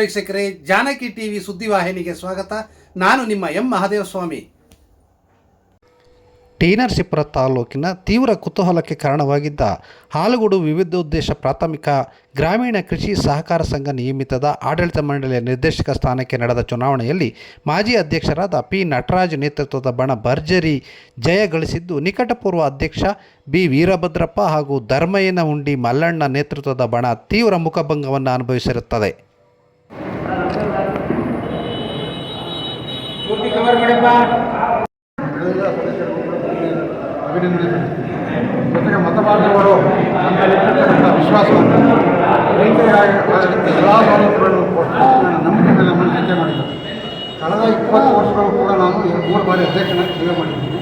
ವೀಕ್ಷಕರೇ, ಜಾನಕಿ ಟಿವಿ ಸುದ್ದಿವಾಹಿನಿಗೆ ಸ್ವಾಗತ. ನಾನು ನಿಮ್ಮ ಎಂ ಮಹಾದೇವ ಸ್ವಾಮಿ ಟಿ ನರಸೀಪುರ ತಾಲೂಕಿನ ತೀವ್ರ ಕುತೂಹಲಕ್ಕೆ ಕಾರಣವಾಗಿದ್ದ ಹಾಲುಗೂಡು ವಿವಿಧೋದ್ದೇಶ ಪ್ರಾಥಮಿಕ ಗ್ರಾಮೀಣ ಕೃಷಿ ಸಹಕಾರ ಸಂಘ ನಿಯಮಿತದ ಆಡಳಿತ ಮಂಡಳಿಯ ನಿರ್ದೇಶಕ ಸ್ಥಾನಕ್ಕೆ ನಡೆದ ಚುನಾವಣೆಯಲ್ಲಿ ಮಾಜಿ ಅಧ್ಯಕ್ಷರಾದ ಪಿ ನಟರಾಜ್ ನೇತೃತ್ವದ ಬಣ ಭರ್ಜರಿ ಜಯ ಗಳಿಸಿದ್ದು, ನಿಕಟಪೂರ್ವ ಅಧ್ಯಕ್ಷ ಬಿ ವೀರಭದ್ರಪ್ಪ ಹಾಗೂ ಧರ್ಮಯ್ಯನ ಉಂಡಿ ಮಲ್ಲಣ್ಣ ನೇತೃತ್ವದ ಬಣ ತೀವ್ರ ಮುಖಭಂಗವನ್ನು ಅನುಭವಿಸಿರುತ್ತದೆ. ಎಲ್ಲ ಕವರ್ ಸಲ್ಲಿಸ್ತೀನಿ ಜೊತೆಗೆ ಮತಬಾಂಧವರು ನಮ್ಮಲ್ಲಿರ್ತಕ್ಕಂಥ ವಿಶ್ವಾಸವನ್ನು ರೈತರಿಗೆ ಎಲ್ಲ ಸೌಲಭ್ಯಗಳನ್ನು ಕೊಟ್ಟು ನನ್ನ ನಂಬಿಕೆ ಮೇಲೆ ನಮ್ಮನ್ನು ಹೆಜ್ಜೆ ಮಾಡಿದ್ದಾರೆ ಕಳೆದ ಇಪ್ಪತ್ತು ವರ್ಷಗಳು ಕೂಡ ನಾನು ಮೂರು ಬಾರಿ ಅಧ್ಯಕ್ಷನಾಗಿ ಸೇವೆ ಮಾಡಿದ್ದೀನಿ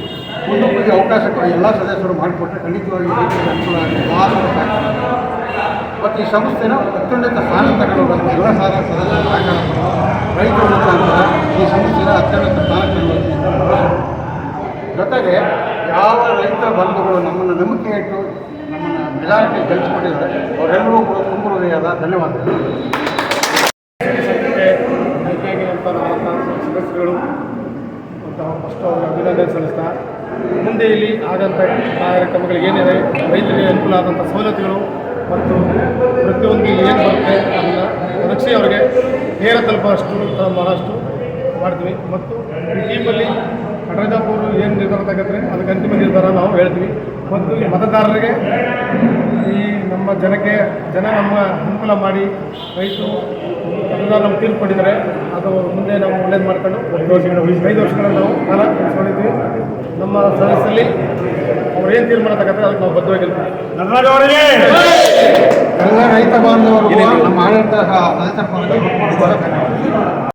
ಮುಂದೆ ಅವಕಾಶ ಎಲ್ಲ ಸದಸ್ಯರು ಮಾಡಿಕೊಟ್ಟರೆ ಖಂಡಿತವಾಗಿ ಅನುಕೂಲ ಆಗಿದೆ ಸಹಕಾರ ಮತ್ತು ಈ ಸಂಸ್ಥೆನ ಅತ್ಯುನ್ನತ ಸ್ಥಾನ ತಗೊಳ್ಳೋದು ಎಲ್ಲ ಸಾಲ ಸದಸ್ಯರು ರೈತರು ತಗೊಳ್ಳೋದು ಜೊತೆಗೆ ಯಾವ ರೈತ ಬಂಧುಗಳು ನಮ್ಮನ್ನು ನಂಬಿಕೆ ಇಟ್ಟು ನಮ್ಮನ್ನು ಮೆಜಾರಿಟಿ ಗೆಲ್ಲಿಸಿಕೊಂಡಿದ್ದಾರೆ ಅವರೆಲ್ಲರೂ ಕೂಡ ತುಂಬ ಹೃದಯದ ಧನ್ಯವಾದಗಳು. ಸದಸ್ಯರುಗಳು ಫಸ್ಟ್ ಅವರು ಅಭಿನಂದನೆ ಸಲ್ಲಿಸ್ತಾ ಮುಂದೆ ಇಲ್ಲಿ ಆದಂಥ ಕಾರ್ಯಕ್ರಮಗಳು ಏನಿದೆ, ರೈತರಿಗೆ ಅನುಕೂಲ ಆದಂಥ ಸವಲತ್ತುಗಳು ಮತ್ತು ಪ್ರತಿಯೊಂದು ಏನು ಬರುತ್ತೆ ಅದನ್ನು ಒದಗಿಸಿ ಅವರಿಗೆ ನೇರ ತಲುಪುವಷ್ಟು ಮಾಡೋಷ್ಟು ಮಾಡ್ತೀವಿ. ಮತ್ತು ಈ ಟೀಮಲ್ಲಿ ಕಡರಜಾಪುರ ಏನು ನಿರ್ಧಾರ ತಗತ್ತೆ ಅದಕ್ಕೆ ಅಂತಿಮ ನಿರ್ಧಾರ ನಾವು ಹೇಳ್ತೀವಿ. ಮತ್ತು ಈ ಮತದಾರರಿಗೆ ಈ ನಮ್ಮ ಜನಕ್ಕೆ ಜನ ನಮ್ಮ ಅನುಕೂಲ ಮಾಡಿ ರೈತರು ಅದನ್ನ ತೀರ್ಪು ತೀರ್ಕೊಂಡಿದ್ದಾರೆ ಅದು ಮುಂದೆ ನಾವು ಒಳ್ಳೇದು ಮಾಡ್ಕೊಂಡು ಐದು ವರ್ಷಗಳ ಐದು ವರ್ಷಗಳಲ್ಲಿ ನಾವು ಕಾಲ ನಡೆಸ್ಕೊಂಡಿದ್ವಿ ನಮ್ಮ ಸದಸ್ಯರಲ್ಲಿ ಅವ್ರು ಏನು ತೀರ್ಮಾನ ತಗತ್ತೆ ಅದಕ್ಕೆ ನಾವು ಬದ್ಧವಾಗಿರ್ತೀವಿ ಎಲ್ಲ ರೈತ ಬಾಂಧವರು ನಮ್ಮ ಆಡಳಿತ ಸದಸ್ಯರ